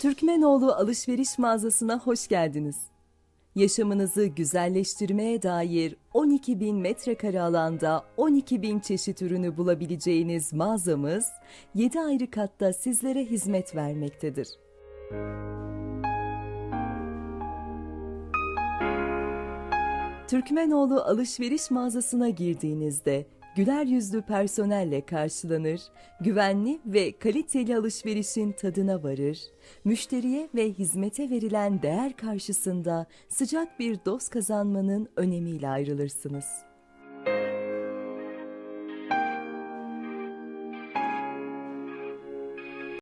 Türkmenoğlu alışveriş mağazasına hoş geldiniz. Yaşamınızı güzelleştirmeye dair 12 bin metrekare alanda 12 bin çeşit ürünü bulabileceğiniz mağazamız 7 ayrı katta sizlere hizmet vermektedir. Türkmenoğlu alışveriş mağazasına girdiğinizde güler yüzlü personelle karşılanır, güvenli ve kaliteli alışverişin tadına varır, müşteriye ve hizmete verilen değer karşısında sıcak bir dost kazanmanın önemiyle ayrılırsınız.